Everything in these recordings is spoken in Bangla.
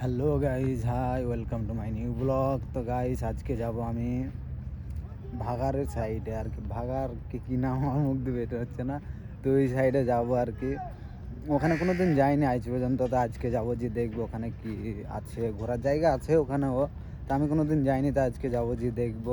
Hello guys hi, welcome to my new blog. তো গাইজ আজকে যাব আমি ভাগারের সাইডে। আর কি ভাগার কি, কী নাম আমার মুখ দিয়ে বের হচ্ছে না। তো ওই সাইডে যাব আর কি। ওখানে কোনো দিন যাইনি আজ পর্যন্ত, তো আজকে যাব যে দেখব ওখানে কি আছে। ঘোরার জায়গা আছে ওখানেও, তো আমি কোনো দিন যাইনি, তো আজকে যাব যে দেখব।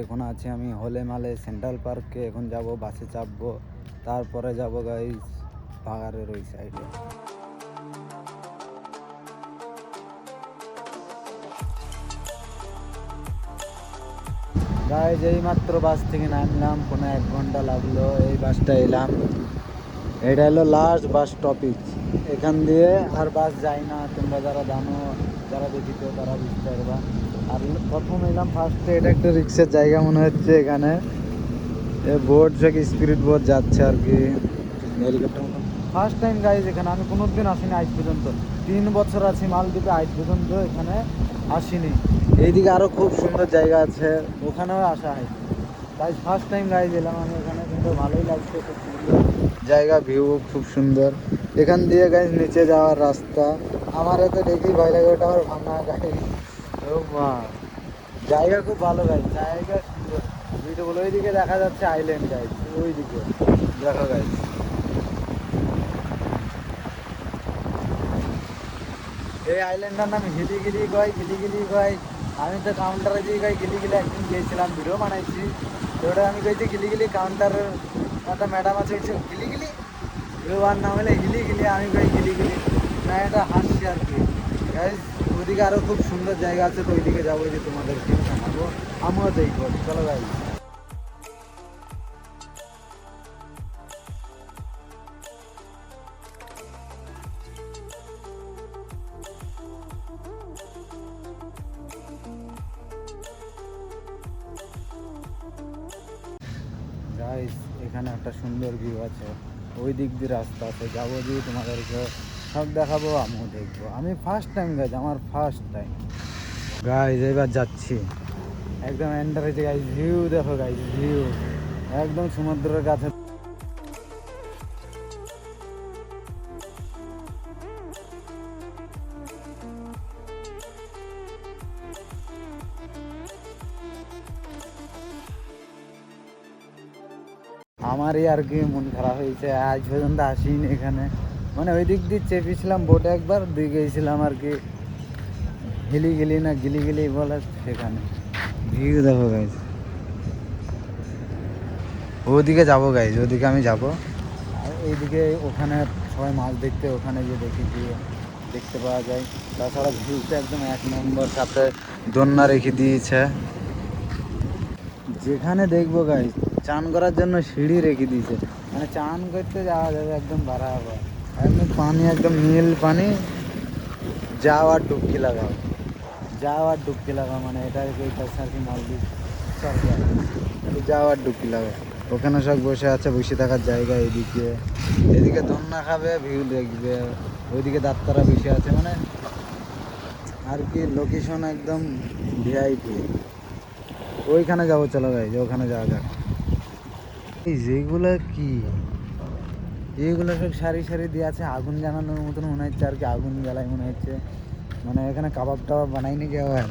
এখন আছে আমি হলে মালে সেন্ট্রাল পার্কে, এখন যাব, বাসে চাপবো। তারপরে যাব গাইজ ভাগারের ওই সাইডে। গাইজ এই মাত্র বাস থেকে নামলাম কোনো এক ঘণ্টা লাগল এই বাসটা এলাম। এটা হলো লাস্ট বাস স্টপেজ এখান দিয়ে আর বাস যায় না তোমরা যারা জানো যারা দেখিত তারা বুঝতে পারবা। আর প্রথম এলাম ফার্স্টে এটা একটা রিক্সার জায়গা মনে হচ্ছে এখানে। বোট থেকে স্পিরিট বোট যাচ্ছে আর কি। হেলিকপ্টার মতো ফার্স্ট টাইম গাইজ এখানে আমি কোনো দিন আসিনি আজ পর্যন্ত। তিন বছর আছি মালদ্বীপে আজ পর্যন্ত এখানে আসিনি। এইদিকে আরও খুব সুন্দর জায়গা আছে, ওখানেও আসা হয়। তাই ফার্স্ট টাইম গাইজ দিলাম আমি এখানে কিন্তু ভালোই লাগছে, খুব সুন্দর। জায়গা ভিউ খুব সুন্দর। এখান দিয়ে গাইজ নিচে যাওয়ার রাস্তা। আমার এতে দেখেই ভয় লাগে, ওটা আমার ভাঙা গাড়ি জায়গা খুব ভালো গাইজ জায়গা সুন্দর। ওইদিকে দেখা যাচ্ছে আইল্যান্ড গাইজ ওইদিকে। দেখো গাইজ এই আইল্যান্ডটার নাম হিলিগিলি কয় হিলিগিলি কয়। আমি তো কাউন্টারে দিয়ে কয় গিলিগিলি একদিন গিয়েছিলাম ভিডিও বানাইছি। তো ওটা আমি কইছি গিলিগিলি কাউন্টারের একটা ম্যাডাম আছে হচ্ছে গিলিগিলি ওর নাম হলে হিলিগিলি আমি কই গিলিগিলি না, এটা হাসছি আর কি। ওইদিকে আরও খুব সুন্দর জায়গা আছে, তো ওইদিকে যাব যে তোমাদেরকে দেখাবো আমিও দেখব। চলো গাইজ গাইস এখানে একটা সুন্দর ভিউ আছে। ওই দিক দিয়ে রাস্তা আছে, যাব দিয়ে তোমাদেরকে সব দেখাবো, আমিও দেখব। আমি ফার্স্ট টাইম গাইজ আমার ফার্স্ট টাইম গাইজ এবার যাচ্ছি। একদম এন্টার হয়েছে গাইজ ভিউ দেখো গাইজ ভিউ একদম সমুদ্রের কাছে। আমারই আর কি মন খারাপ হয়েছে, আজ পর্যন্ত আসিনি এখানে। মানে ওই দিক দিয়ে চেপেছিলাম বোটে একবার, দিয়ে গিয়েছিলাম আর কি। হিলি গিলি না গিলি গিলি বলে সেখানে। ভিউ দেখো গাইজ ওদিকে যাব গাইজ ওদিকে আমি যাব। আর এইদিকে ওখানে সবাই মাছ দেখতে, ওখানে গিয়ে দেখি গিয়ে দেখতে পাওয়া যায়। তাছাড়া ভিউটা একদম এক নম্বর, সাথে দন্যা রেখে দিয়েছে। যেখানে দেখব গাইজ চান করার জন্য সিঁড়ি রেখে দিয়েছে। মানে চান করতে যাওয়া যাবে একদম বাড়াবার একদম পানি, একদম নীল পানি, যাও আর ডুবকি লাগাও। যাও আর ডুবকি লাগাও মানে এটা এইটাছে আর কি মালদ্বীপ সরকার। খালি যাও আর ডুবকি লাগাও। ওখানে সব বসে আছে, বসে থাকার জায়গা এদিকে। এদিকে ধন্না খাবে, ভিউ দেখবে। ওইদিকে ডাক্তাররা বসে আছে মানে আর কি লোকেশন একদম ভিআইপি। ওইখানে যাব, চলো ভাই ওখানে যাওয়া যাক। এই যেগুলো কি? এইগুলো সব সারি সারি দিয়ে আছে, আগুন জ্বালানোর মতন মনে হচ্ছে আর কি, আগুন জ্বালাই মনে হচ্ছে। মানে এখানে কাবাব টাবাব বানাইনি কেউ আর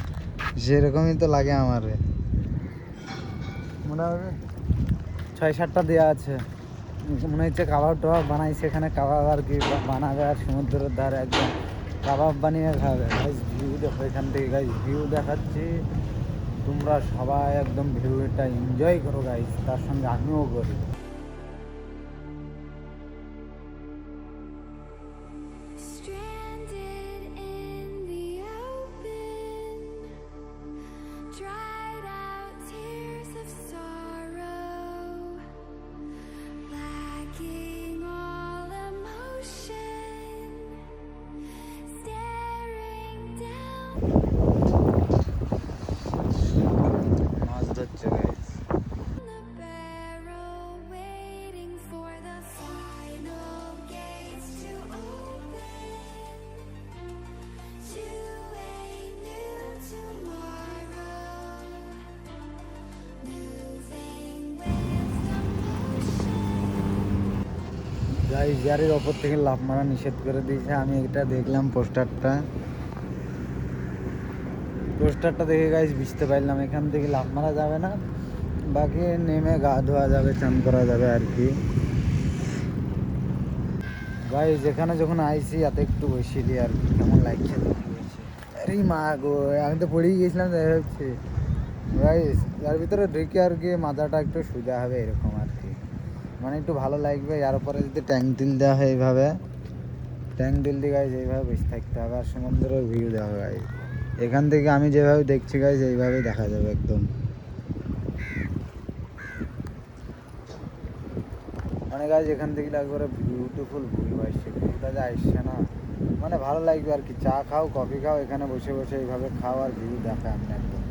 সেরকমই তো লাগে আমার। মোটামুটি ছয় সাতটা দেওয়া আছে। মনে হচ্ছে কাবাব টাবাব বানাইছে এখানে কাবাব আর কি বানাবে আর সমুদ্রের ধারে একদম। কাবাব বানিয়ে খাবে। ভিউ দেখো এখান থেকে গাইজ ভিউ দেখাচ্ছি। তোমরা সবাই একদম ভিডিওটা এনজয় করো গাইজ তার সঙ্গে আমিও করি। গাড়ির ওপর থেকে লাফ মারা নিষেধ করে দিয়েছে। আমি এটা দেখলাম পোস্টারটা। পোস্টারটা দেখে গাইজ বুঝতে পারলাম, এখান থেকে লাভ মারা যাবে না। বাকি নেমে গা ধোয়া যাবে, চান করা যাবে আর কি। গাইজ এখানে যখন আইসি, এত একটু বসিলি আর কি। কেমন লাগছে আরে মা গো, আমি তো পড়েই গেছিলাম তাই হচ্ছে গাইজ এর ভিতরে ঢেকে আর কি মাথাটা একটু সোজা হবে এরকম মানে একটু ভালো লাগবে এর পরে যদি ট্যাঙ্ক দিল দেওয়া হয় এইভাবে। ট্যাঙ্ক দিল দিয়ে গাইজ এইভাবে বসে থাকতে হবে আর সমুদ্রের ভিউ দেওয়া গাইজ এখান থেকে আমি যেভাবে দেখছি গাইজ এইভাবেই দেখা যাবে একদম। মানে গাইজ এখান থেকে একবারে বিউটিফুল ভিউ আসছে ভিউটা যা আসছে না। মানে ভালো লাগবে আর কি, চা খাও কফি খাও, এখানে বসে বসে এইভাবে খাও আর ভিউ দেখা আমি একদম।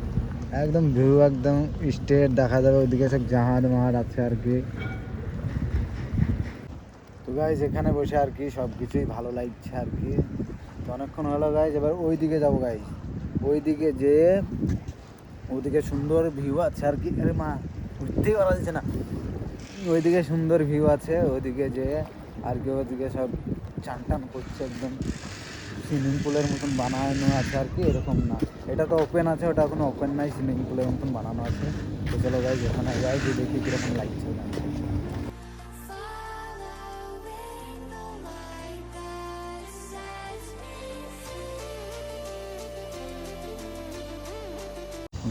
একদম ভিউ একদম স্টেট দেখা যাবে, ওইদিকে সব জাহাজ মাহাজ আছে আর কি। গাইজ এখানে বসে আর কি সব কিছুই ভালো লাগছে আর কি। তো অনেকক্ষণ হলো গাইজ এবার ওই দিকে যাব গাইজ ওই দিকে যে ওদিকে সুন্দর ভিউ আছে আর কি। আরে মা উঠতেই পারা যাচ্ছে না। ওইদিকে সুন্দর ভিউ আছে, ওইদিকে যে আর কি, ওইদিকে সব চান টান করছে একদম। সুইমিং পুলের মতন বানানো আছে আর কি, এরকম না। এটা তো ওপেন আছে, ওটা কোনো ওপেন নাই সুইমিং পুলের মতন বানানো আছে। তো চলো গাইজ ওখানে যে দেখি কীরকম লাগছে।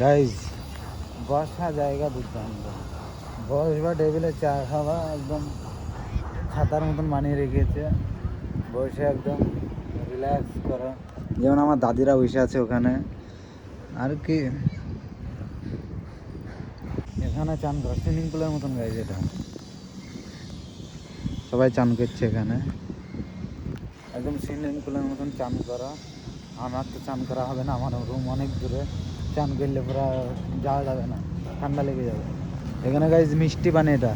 গাইজ বসা জায়গা দুর্দান্ত। বস বা টেবিলে চা খাওয়া একদম ছাতার মতন বানিয়ে রেখেছে। বসে একদম রিল্যাক্স করা। যেমন আমার দাদিরা বসে আছে ওখানে। আর কি? এখানে চান করা সুইমিং পুলের মতন গাইজ এটা। সবাই চান করছে এখানে। একদম সুইমিং পুলের মতন চান করা। আমার তো চান করা হবে না, আমার রুম অনেক দূরে। চান করলে পুরো যাওয়া যাবে না, ঠান্ডা লেগে যাবে। এখানে গাইজ মিষ্টি পানি এটা,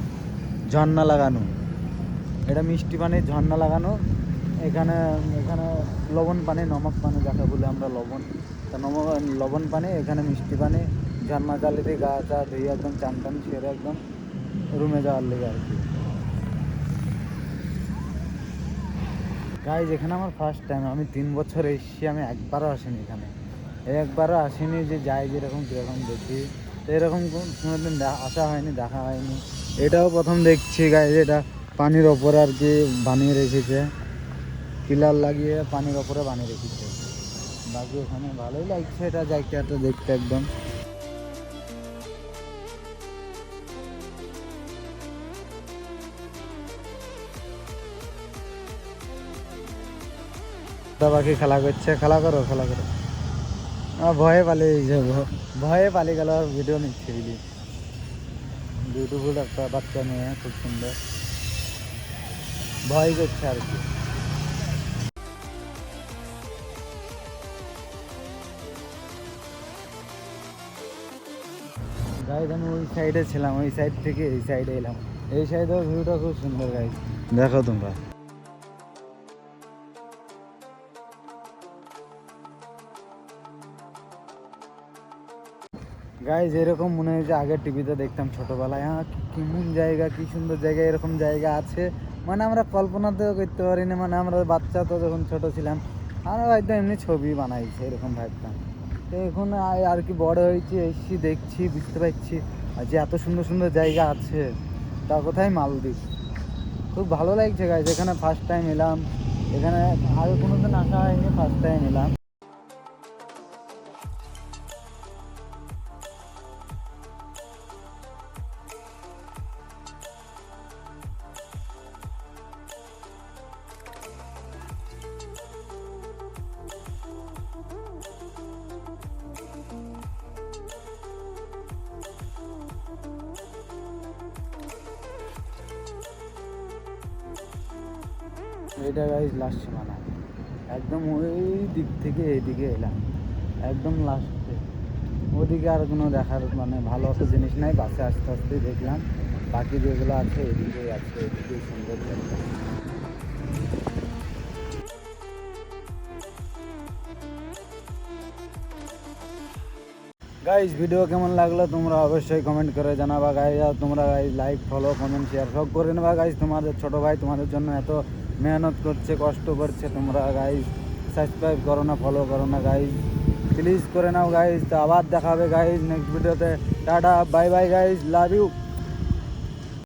ঝর্ণা লাগানো। এটা মিষ্টি পানি ঝর্ণা লাগানো। এখানে এখানে লবণ পানি নমক পানি যাকে বলে আমরা লবণ। তা নমক, লবণ পানি এখানে মিষ্টি পানি ঝর্ণা দিয়ে গা চা ধুয়ে একদম চান টান সেরে একদম রুমে যাওয়ার লেগে আর কি। গাইজ এখানে আমার ফার্স্ট টাইম আমি তিন বছর এসেছি, আমি একবারও আসিনি এখানে। একবারও আসিনি যে যাই যেরকম কীরকম দেখি। এরকম কোন- কোনোদিন দে- আসা হয়নি, দেখা হয়নি। এটাও প্রথম দেখছি গাইজ এটা পানির ওপরে আর কি বানিয়ে রেখেছে। পিলার লাগিয়ে পানির ওপরে বানিয়ে রেখেছে। বাকি ওখানে ভালোই লাগছে এটা জায়গাটা দেখতে একদম। বাকি খেলা করছে, খেলা করো খেলা করো। ভয়ে পালিয়ে ভ- ভয়ে পালিয়ে গেল আর ভিডিও নিচ্ছে দিদি বিউটিফুল একটা বাচ্চা মেয়ে, খুব সুন্দর। ভয় করছে আর কি। গাইড আমি ওই সাইডে ছিলাম, ওই সাইড থেকে এই সাইডে এলাম। এই সাইডেও ভিউটা খুব সুন্দর গাইড দেখো তোমরা। গাইজ এরকম মনে হয় যে আগে টিভিতে দেখতাম ছোটবেলায়। হ্যাঁ কেমন জায়গা, কি সুন্দর জায়গা, এরকম জায়গা আছে। মানে আমরা কল্পনাতেও করতে পারি পারিনি মানে আমরা বাচ্চা তো যখন ছোট ছিলাম, আমরা হয়তো এমনি ছবি বানাইছে, এরকম ভাবতাম। তো এখন আর কি বড় হয়েছি, এসছি, দেখছি, বুঝতে পারছি আর যে এত সুন্দর সুন্দর জায়গা আছে, তা কোথায় মালদ্বীপ? খুব ভালো লাগছে গাইজ এখানে ফার্স্ট টাইম এলাম। এখানে আগে কোনোদিন আসা হয়নি ফার্স্ট টাইম এলাম। এটা গাইজ লাস্ট সীমানা। একদম ওই দিক থেকে এইদিকে এলাম। একদম লাস্টে ওদিকে আর কোনো দেখার মানে ভালো একটা জিনিস নাই। বাসে আস্তে আস্তে দেখলাম। বাকি যেগুলো আছে এদিকেই আছে, এদিকেই সুন্দর জায়গা গাইজ ভিডিও কেমন লাগল তোমরা অবশ্যই কমেন্ট করে জানাবা। গাইজ আর তোমরা guys like follow comment share সব করে নেবা। গাইজ তোমাদের, ছোটো ভাই তোমাদের জন্য এত মেহনত করছে, কষ্ট করছে। তোমরা গাইজ সাবস্ক্রাইব করো না ফলো করো না গাইজ প্লিজ করে নাও গাইজ তো আবার দেখাবে গাইজ নেক্সট ভিডিওতে tata bye bye guys love you